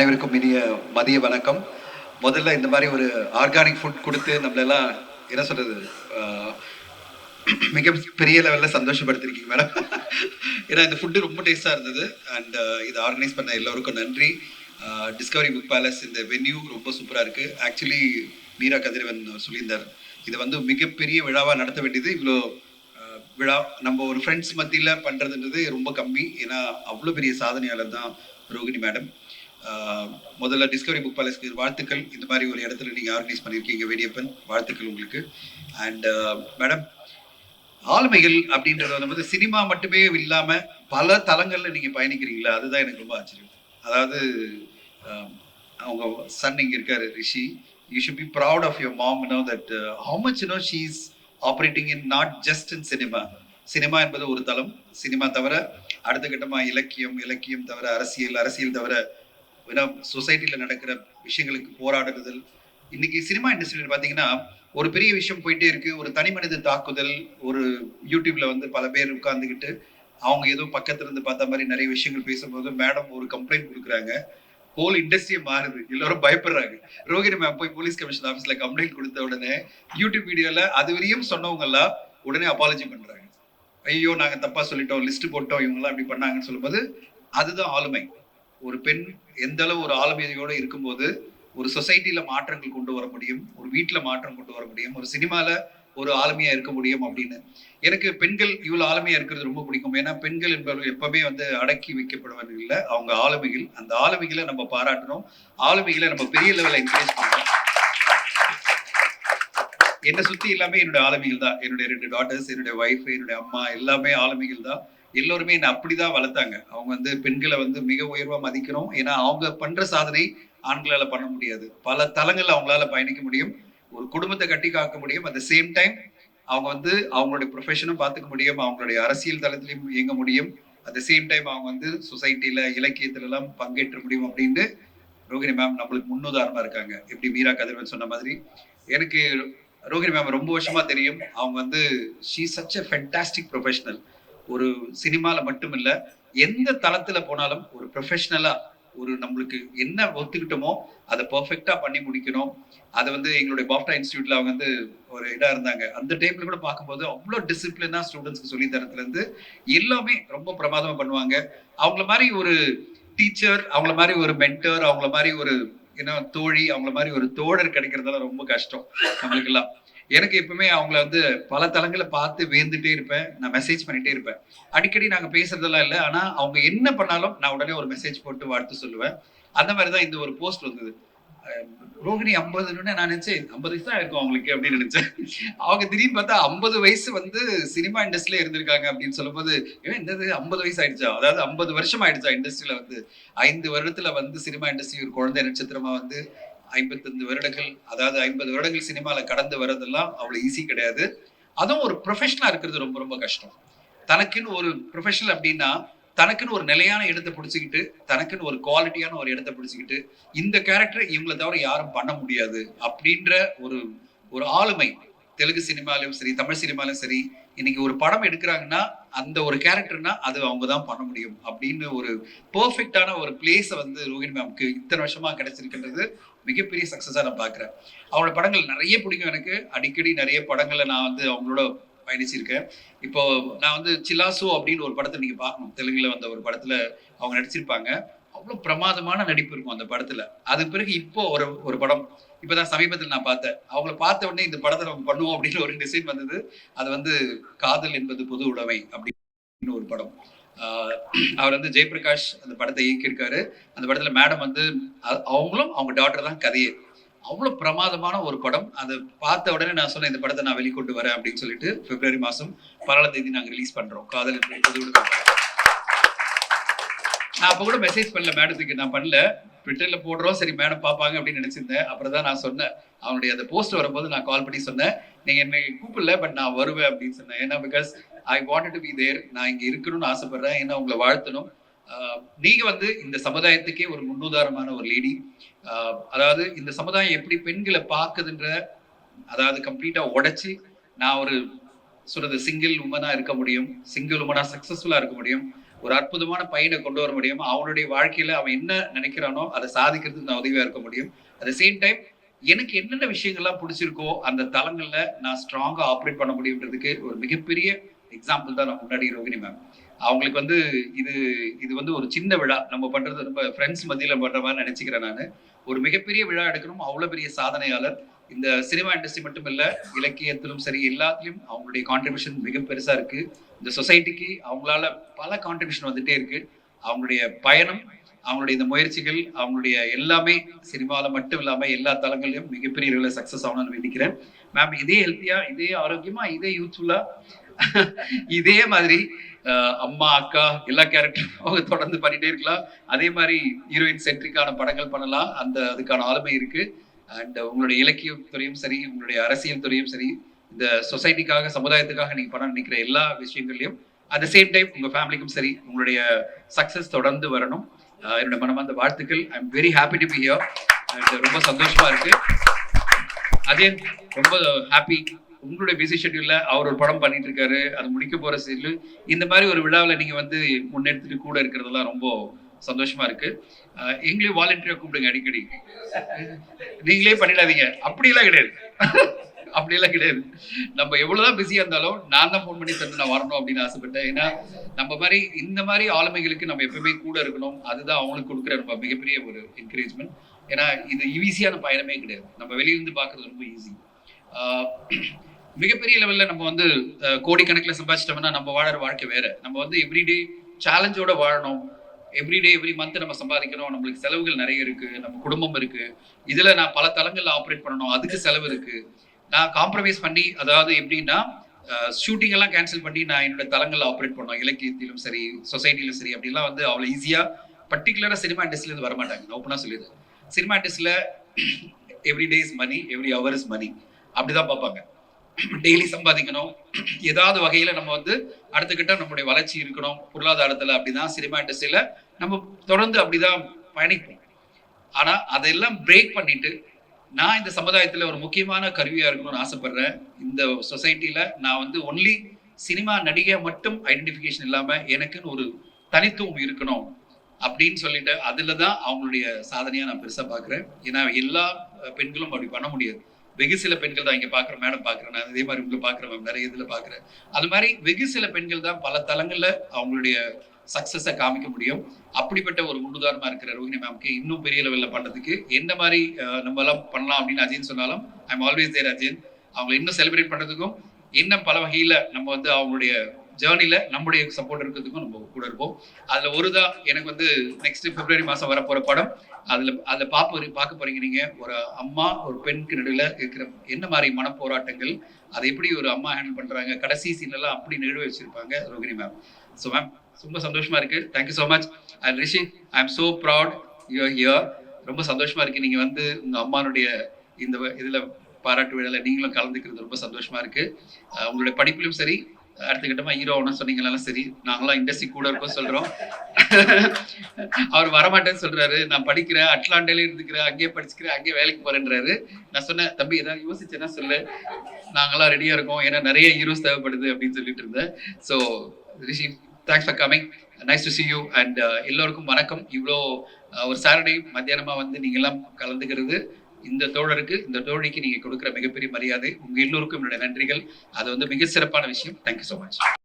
அனைவருக்கும் இனிய மதிய வணக்கம். முதல்ல இந்த மாதிரி ஒரு ஆர்கானிக் ஃபுட் கொடுத்து நம்மளெல்லாம் என்ன சொல்றது மிக பெரிய லெவலில் சந்தோஷப்படுத்திருக்கீங்க மேடம் ஏன்னா இந்த ஃபுட்டு ரொம்ப டேஸ்டாக இருந்தது. அண்ட் இதை ஆர்கனைஸ் பண்ண எல்லோருக்கும் நன்றி. டிஸ்கவரி புக் பேலஸ் இந்த வென்யூ ரொம்ப சூப்பராக இருக்குது ஆக்சுவலி மீரா கதிரவன் சொல்லியிருந்தார். இதை வந்து மிகப்பெரிய விழாவாக நடத்த வேண்டியது இவ்வளோ விழா. நம்ம ஒரு ஃப்ரெண்ட்ஸ் மத்தியில் பண்ணுறதுன்றது ரொம்ப கம்மி. ஏன்னா அவ்வளோ பெரிய சாதனையாளர் தான் ரோகிணி மேடம் முதல்ல டிஸ்கவரி புக் பேலஸ்க்கு வாழ்த்துக்கள். இந்த மாதிரி ஒரு இடத்துல நீங்கள் ஆர்கனைஸ் பண்ணியிருக்கீங்க வேடியப்பன். வாழ்த்துக்கள் உங்களுக்கு. அண்ட் மேடம் ஆளுமைகள் அப்படின்றது வந்து சினிமா மட்டுமே இல்லாம பல தலங்களில் நீங்க பயணிக்கிறீங்களா? அதுதான் எனக்கு ரொம்ப ஆச்சரியம். அதாவது அவங்க சன் இங்கே இருக்காரு Rishi. You should be proud of your mom know that how much know she is operating in not just in cinema cinema என்பது ஒரு தளம். சினிமா தவிர அடுத்த கட்டமா இலக்கியம் இலக்கியம் தவிர அரசியல் அரசியல் தவிர சொசைட்டில நடக்கிற விஷயங்களுக்கு போராடுதல். இன்னைக்கு சினிமா இண்டஸ்ட்ரியில் பார்த்தீங்கன்னா ஒரு பெரிய விஷயம் போயிட்டே இருக்கு. ஒரு தனி மனித தாக்குதல் ஒரு யூடியூப்ல வந்து பல பேர் உட்கார்ந்துக்கிட்டு அவங்க ஏதோ பக்கத்துல இருந்து பார்த்த மாதிரி நிறைய விஷயங்கள் பேசும்போது மேடம் ஒரு கம்ப்ளைண்ட் கொடுக்குறாங்க. ஹோல் இண்டஸ்ட்ரியே மாறுது. எல்லாரும் பயப்படுறாங்க. ரோகிணி மேம் போய் போலீஸ் கமிஷன் ஆஃபீஸ்ல கம்ப்ளைண்ட் கொடுத்த உடனே யூடியூப் வீடியோல அது வரையும் சொன்னவங்க எல்லாம் உடனே அப்பாலஜி பண்றாங்க. ஐயோ நாங்க தப்பா சொல்லிட்டோம் லிஸ்ட் போட்டோம் இவங்கெல்லாம் அப்படி இப்படி பண்ணாங்கன்னு சொல்லும்போது அதுதான் ஆளுமை. ஒரு பெண் எந்த அளவு ஒரு ஆளுமையோட இருக்கும்போது ஒரு சொசைட்டியில மாற்றங்கள் கொண்டு வர முடியும் ஒரு வீட்டில் மாற்றம் கொண்டு வர முடியும் ஒரு சினிமால ஒரு ஆளுமையா இருக்க முடியும் அப்படின்னு. எனக்கு பெண்கள் இவ்வளவு ஆளுமையா இருக்கிறது ரொம்ப பிடிக்கும். ஏன்னா பெண்கள் என்பவர்கள் எப்பவுமே வந்து அடக்கி வைக்கப்படுவார்கள் இல்லை. அவங்க ஆளுமைகள் அந்த ஆளுமைகளை நம்ம பாராட்டணும். ஆளுமைகளை நம்ம பெரிய லெவலில் என்கரேஜ் பண்ணணும். என்னை சுத்தி எல்லாமே என்னுடைய ஆளுமைகள் தான். என்னுடைய ரெண்டு டாட்டர்ஸ் என்னுடைய ஒய்ஃப் என்னுடைய அம்மா எல்லாமே ஆளுமைகள் தான். எல்லோருமே என்னை அப்படிதான் வளர்த்தாங்க. அவங்க வந்து பெண்களை வந்து மிக உயர்வா மதிக்கணும். ஏன்னா அவங்க பண்ற சாதனை ஆண்களால பண்ண முடியாது. பல தளங்கள்ல அவங்களால பயணிக்க முடியும். ஒரு குடும்பத்தை கட்டி காக்க முடியும். அட் சேம் டைம் அவங்க வந்து அவங்களுடைய ப்ரொஃபஷனும் பார்த்துக்க முடியும். அவங்களுடைய அரசியல் தளத்திலையும் இயங்க முடியும். அட் சேம் டைம் அவங்க வந்து சொசைட்டில இலக்கியத்துல எல்லாம் பங்கேற்ற முடியும் அப்படின்ட்டு ரோகிணி மேம் நம்மளுக்கு முன்னுதாரணமா இருக்காங்க. எப்படி மீரா கதிரவன் சொன்ன மாதிரி. எனக்கு ரோகிணி மேம் ரொம்ப வருஷமா தெரியும். அவங்க வந்து she such a fantastic professional ஒரு சினிமால மட்டும் இல்ல எந்த தளத்துல போனாலும் ஒரு ப்ரொஃபஷனலா ஒரு நம்மளுக்கு என்ன ஒத்துக்கிட்டோமோ அதை பெர்ஃபெக்டா பண்ணி முடிக்கணும். அதை வந்து எங்களுடைய பாப்டா இன்ஸ்டியூட்ல அவங்க வந்து ஒரு இதா இருந்தாங்க. அந்த டைம்ல கூட பார்க்கும்போது அவ்வளோ டிசிப்ளினா ஸ்டூடெண்ட்ஸ்க்கு சொல்லி தரத்துல இருந்து எல்லாமே ரொம்ப பிரமாதமா பண்ணுவாங்க. அவங்கள மாதிரி ஒரு டீச்சர் அவங்கள மாதிரி ஒரு மென்டர் அவங்கள மாதிரி ஒரு ஏன்னா தோழி அவங்கள மாதிரி ஒரு தோழர் கிடைக்கிறதெல்லாம் ரொம்ப கஷ்டம் நம்மளுக்கெல்லாம். எனக்கு எப்பவுமே அவங்கள வந்து பல தளங்களை பார்த்து வேந்துட்டே இருப்பேன். நான் மெசேஜ் பண்ணிட்டே இருப்பேன். அடிக்கடி நாங்க பேசுறதெல்லாம் இல்லை. ஆனா அவங்க என்ன பண்ணாலும் நான் உடனே ஒரு மெசேஜ் போட்டு வாழ்த்து சொல்லுவேன். அந்த மாதிரி தான் இந்த ஒரு போஸ்ட் வந்தது. ரோகிணி ஐம்பதுன்னு நான் நினைச்சேன் ஐம்பது வயசு தான் இருக்கும் அவங்களுக்கு அப்படின்னு நினைச்சேன். அவங்க திடீர்னு பார்த்தா ஐம்பது வயசு வந்து சினிமா இண்டஸ்ட்ரியில இருந்திருக்காங்க அப்படின்னு சொல்லும்போது ஏன் என்னது? ஐம்பது வயசு ஆயிடுச்சா? அதாவது ஐம்பது வருஷம் ஆயிடுச்சா இண்டஸ்ட்ரியில வந்து? ஐந்து வருடத்துல வந்து சினிமா இண்டஸ்ட்ரி ஒரு குழந்தை நட்சத்திரமா வந்து ஐம்பத்தஞ்சு வருடங்கள் அதாவது ஐம்பது வருடங்கள் சினிமாவில் கடந்து வர்றதெல்லாம் அவ்வளோ ஈஸி கிடையாது. அதுவும் ஒரு ப்ரொஃபஷனாக இருக்கிறது ரொம்ப ரொம்ப கஷ்டம். தனக்குன்னு ஒரு ப்ரொஃபஷனல் அப்படின்னா தனக்குன்னு ஒரு நிலையான இடத்தை பிடிச்சிக்கிட்டு தனக்குன்னு ஒரு குவாலிட்டியான ஒரு இடத்தை பிடிச்சிக்கிட்டு இந்த கேரக்டர் இவங்களை தவிர யாரும் பண்ண முடியாது அப்படின்ற ஒரு ஒரு ஆளுமை தெலுங்கு சினிமாலையும் சரி தமிழ் சினிமாலையும் சரி இன்னைக்கு ஒரு படம் எடுக்கிறாங்கன்னா அந்த ஒரு கேரக்டர்னா அது அவங்க தான் பண்ண முடியும் அப்படின்னு ஒரு பெர்ஃபெக்டான ஒரு பிளேஸை வந்து ரோஹிணி மேம்க்கு இத்தனை வருஷமா கிடைச்சிருக்கின்றது மிகப்பெரிய சக்ஸஸாக நான் பார்க்குறேன். அவங்களோட படங்கள் நிறைய பிடிக்கும் எனக்கு. அடிக்கடி நிறைய படங்களை நான் வந்து அவங்களோட பயணிச்சிருக்கேன் இப்போ நான் வந்து சிலாசோ அப்படின்னு ஒரு படத்தை நீங்க பார்க்கணும். தெலுங்குல வந்த ஒரு படத்துல அவங்க நடிச்சிருப்பாங்க. அவ்வளவு பிரமாதமான நடிப்பு இருக்கும் அந்த படத்துல. அதுக்கு பிறகு இப்போ ஒரு ஒரு படம். இப்பதான் சமீபத்தில் நான் பார்த்தேன். அவங்கள பார்த்த உடனே இந்த படத்தை நம்ம பண்ணுவோம் அப்படின்னு ஒரு டிசைன் வந்தது. அது வந்து காதல் என்பது பொது உடைமை அப்படின்னு ஒரு படம். ஆஹ் அவர் வந்து ஜெயபிரகாஷ் அந்த படத்தை இயக்கியிருக்காரு. அந்த படத்துல மேடம் வந்து அவங்களும் அவங்க டாக்டர் தான் கதையே. அவ்வளோ பிரமாதமான ஒரு படம். அதை பார்த்த உடனே நான் சொன்னேன் இந்த படத்தை நான் வெளிக்கொண்டு வரேன் அப்படின்னு சொல்லிட்டு பிப்ரவரி மாதம் பரவாயில்ல தேதி நாங்கள் ரிலீஸ் பண்ணுறோம் காதல் நான் அப்போ கூட மெசேஜ் பண்ணல மேடத்துக்கு நான் பண்ணல. ட்விட்டரில் போடுறோம். சரி மேடம் பார்ப்பாங்க அப்படின்னு நினச்சிருந்தேன். அப்புறம் தான் நான் சொன்னேன். அவனுடைய அந்த போஸ்ட் வரும்போது நான் கால் பண்ணி சொன்னேன். நீங்கள் என்னை கூப்பிடல பட் நான் வருவேன் அப்படின்னு சொன்னேன். ஏன்னா because I want to be there நான் இங்கே இருக்கணும்னு ஆசைப்படுறேன். ஏன்னா உங்களை வாழ்த்தணும். நீங்க வந்து இந்த சமுதாயத்துக்கே ஒரு முன்னுதாரணமான ஒரு லேடி அதாவது இந்த சமுதாயம் எப்படி பெண்களை பார்க்குதுன்ற அதாவது கம்ப்ளீட்டா உடைச்சு நான் ஒரு சொல்றது சிங்கிள் உமனா இருக்க முடியும் சிங்கிள் உமனா சக்சஸ்ஃபுல்லா இருக்க முடியும் ஒரு அற்புதமான பையனை கொண்டு வர முடியும் அவனுடைய வாழ்க்கையில அவன் என்ன நினைக்கிறானோ அதை சாதிக்கிறதுக்கு நான் உதவியா இருக்க முடியும். அட் சேம் டைம் எனக்கு என்னென்ன விஷயங்கள்லாம் பிடிச்சிருக்கோ அந்த தளங்கள்ல நான் ஸ்ட்ராங்கா ஆப்ரேட் பண்ண முடியுன்றதுக்கு ஒரு மிகப்பெரிய எக்ஸாம்பிள் தான் நான் முன்னாடி ரோகிணி மேம் அவங்களுக்கு வந்து இது இது வந்து ஒரு சின்ன விழா. நம்ம பண்றது ரொம்ப ஃப்ரெண்ட்ஸ் மத்தியில் பண்ற மாதிரி நினைச்சுக்கிறேன் நான். ஒரு மிகப்பெரிய விழா எடுக்கணும். அவ்வளவு பெரிய சாதனையாளர். இந்த சினிமா இண்டஸ்ட்ரி மட்டும் இல்ல இலக்கியத்திலும் சரி எல்லாத்துலேயும் அவங்களுடைய கான்ட்ரிபியூஷன் மிக பெருசா இருக்கு. இந்த சொசைட்டிக்கு அவங்களால பல கான்ட்ரிபியூஷன் வந்துட்டே இருக்கு. அவங்களுடைய பயணம் அவங்களுடைய இந்த முயற்சிகள் அவங்களுடைய எல்லாமே சினிமாவில் மட்டும் இல்லாமல் எல்லா தளங்களையும் மிகப்பெரிய அளவில் சக்ஸஸ் ஆகணும்னு வேண்டிக்கிறேன். மேம் இதே ஹெல்த்தியா இதே ஆரோக்கியமா இதே யூத்ஃபுல்லா இதே மாதிரி அம்மா அக்கா எல்லா கேரக்டரும் அவங்க தொடர்ந்து பண்ணிட்டே இருக்கலாம். அதே மாதிரி ஹீரோயின் சென்ட்ரிக்கான படங்கள் பண்ணலாம். அந்த அதுக்கான ஆளுமை இருக்கு. அண்ட் உங்களுடைய இலக்கிய துறையும் சரி உங்களுடைய அரசியல் துறையும் சரி இந்த சொசைட்டிக்காக சமுதாயத்துக்காக நீங்க பண்ண நினைக்கிற எல்லா விஷயங்கள்லையும் அட் சேம் டைம் உங்க ஃபேமிலிக்கும் சரி உங்களுடைய சக்சஸ் தொடர்ந்து வரணும். என்னோட மனமார்ந்த வாழ்த்துக்கள். I am very happy to be here and ரொம்ப சந்தோஷமா இருக்கு. அதே ரொம்ப ஹாப்பி உங்களுடைய பிஸி ஷெட்யூல்ல அவர் ஒரு படம் பண்ணிட்டு இருக்காரு அது முடிக்க போற சீரியல் இந்த மாதிரி ஒரு விழாவில் நீங்க வந்து முன்னெடுத்துட்டு கூட இருக்கிறதெல்லாம் ரொம்ப சந்தோஷமா இருக்கு. எங்களையும் வாலண்டியரா கூப்பிடுங்க அடிக்கடி. நீங்களே பண்ணிடாதீங்க. அப்படியெல்லாம் கிடையாது. அப்படியெல்லாம் கிடையாது. நம்ம எவ்வளவுதான் பிஸியா இருந்தாலும் நான் தான் ஃபோன் பண்ணி தந்து நான் வரணும் அப்படின்னு ஆசைப்பட்டேன். ஏன்னா நம்ம மாதிரி இந்த மாதிரி ஆளுமைகளுக்கு நம்ம எப்பவுமே கூட இருக்கணும். அதுதான் அவங்களுக்கு கொடுக்குற நம்ம மிகப்பெரிய ஒரு என்கரேஜ்மெண்ட் ஏன்னா இது ஈஸியான பயணமே கிடையாது. நம்ம வெளியிருந்து பார்க்கறது ரொம்ப ஈஸி மிகப்பெரிய லெவல்ல நம்ம வந்து கோடிக்கணக்கில் சம்பாதிச்சிட்டோம்னா நம்ம வாழற வாழ்க்கை வேற. நம்ம வந்து எவ்ரிடே சேலஞ்சோட வாழணும். எவ்ரிடே எவ்ரி மந்த் நம்ம சம்பாதிக்கணும். நம்மளுக்கு செலவுகள் நிறைய இருக்கு. நம்ம குடும்பம் இருக்கு. இதுல நான் பல தளங்கள்ல ஆப்ரேட் பண்ணணும். அதுக்கு செலவு இருக்கு. நான் காம்ப்ரமைஸ் பண்ணி அதாவது எப்படின்னா ஷூட்டிங் எல்லாம் கேன்சல் பண்ணி நான் என்னோட தளங்கள்ல ஆப்ரேட் பண்ணோம் இலக்கியத்திலும் சரி சொசைட்டிலும் சரி அப்படிலாம் வந்து அவ்வளோ ஈஸியா பர்டிகுலரா சினிமா இண்டஸ்ட்ரியில இருந்து வரமாட்டாங்க நான் ஓப்பனா சொல்லிடுறேன். சினிமா இண்டஸ்ட்ரியில every day is money every hour is money அப்படிதான் பார்ப்பாங்க. டெய்லி சம்பாதிக்கணும். ஏதாவது வகையில நம்ம வந்து அடுத்துக்கிட்ட நம்முடைய வளர்ச்சி இருக்கணும். பொருளாதாரத்துல அப்படிதான் சினிமா இண்டஸ்ட்ரியில நம்ம தொடர்ந்து அப்படிதான் பயணிப்போம். ஆனா அதெல்லாம் பிரேக் பண்ணிட்டு நான் இந்த சமுதாயத்துல ஒரு முக்கியமான கருவியா இருக்கணும்னு ஆசைப்படுறேன். இந்த சொசைட்டில நான் வந்து ஒன்லி சினிமா நடிகை மட்டும் ஐடென்டிஃபிகேஷன் இல்லாம எனக்குன்னு ஒரு தனித்துவம் இருக்கணும் அப்படின்னு சொல்லிட்டு அதுல தான் அவங்களுடைய சாதனையா நான் பெருசா பாக்குறேன் ஏன்னா எல்லா பெண்களும் அப்படி பண்ண முடியாது. வெகு சில பெண்கள் தான் இங்க பாக்குறேன் மேடம் பாக்குறேன். நான் அதே மாதிரி உங்களை பாக்குறேன் மேம் நிறைய இதுல பாக்குறேன். அது மாதிரி வெகு சில பெண்கள் தான் பல தளங்கள்ல அவங்களுடைய சக்சஸை காமிக்க முடியும். அப்படிப்பட்ட ஒரு முன்னுதாரணமா இருக்கிற ரோஹிணி மேம்க்கு இன்னும் பெரிய லெவல்ல பண்றதுக்கு என்ன மாதிரி அஹ், நம்ம எல்லாம் பண்ணலாம் அப்படின்னு அஜயன் சொன்னாலும் ஐம் ஆல்வேஸ் தேர் அஜயன் அவங்களை இன்னும் செலிப்ரேட் பண்றதுக்கும் இன்னும் பல வகையில நம்ம வந்து அவங்களுடைய ஜேர்னியில் நம்முடைய சப்போர்ட் இருக்கிறதுக்கும் நம்ம கூட இருப்போம். அதில் ஒரு தான் எனக்கு வந்து நெக்ஸ்ட் பிப்ரவரி மாதம் வரப்போகிற படம் அதில் அதில் பார்ப்ப பார்க்க போறீங்க நீங்கள் ஒரு அம்மா ஒரு பெண்ணுக்கு நடுவில் இருக்கிற என்ன மாதிரி மனப்போராட்டங்கள் அதை எப்படி ஒரு அம்மா ஹேண்டில் பண்ணுறாங்க கடைசி சீன்லாம் அப்படி நெழுவ வச்சிருப்பாங்க ரோகிணி மேம் ஸோ மேம் ரொம்ப சந்தோஷமா இருக்கு. Thank you so much and Rishi I am so proud you here ரொம்ப சந்தோஷமா இருக்கு. நீங்கள் வந்து உங்கள் அம்மானுடைய இந்த இதில் பாராட்டு விழாவில் நீங்களும் கலந்துக்கிறது ரொம்ப சந்தோஷமா இருக்கு. உங்களுடைய படிப்பிலும் சரி அடுத்த கட்டமா ஹீரோ ஆகணும் சொன்னீங்களாலும் சரி நாங்களாம் இண்டஸ்ட்ரி கூட இருக்கோம் சொல்றோம். அவர் வரமாட்டேன்னு சொல்றாரு. நான் படிக்கிறேன் அட்லாண்டாலே இருந்துக்கிறேன் அங்கேயே படிச்சுக்கிறேன் அங்கேயே வேலைக்கு போறேன்றாரு. நான் சொன்னேன் தம்பி ஏதாவது யோசிச்சேன்னா சொல்லு. நாங்களாம் ரெடியா இருக்கோம். ஏன்னா நிறைய ஹீரோஸ் தேவைப்படுது அப்படின்னு சொல்லிட்டு இருந்தேன். So Rishi thanks for coming nice to see you and எல்லோருக்கும் வணக்கம். இவ்வளோ ஒரு சாட்டர்டே மத்தியானமாக வந்து நீங்கள்லாம் கலந்துக்கிறது. இந்த தோழருக்கு இந்த தோழிக்கு நீங்க கொடுக்குற மிகப்பெரிய மரியாதை உங்க எல்லோருக்கும் என்னுடைய நன்றிகள். அது வந்து மிக சிறப்பான விஷயம். Thank you so much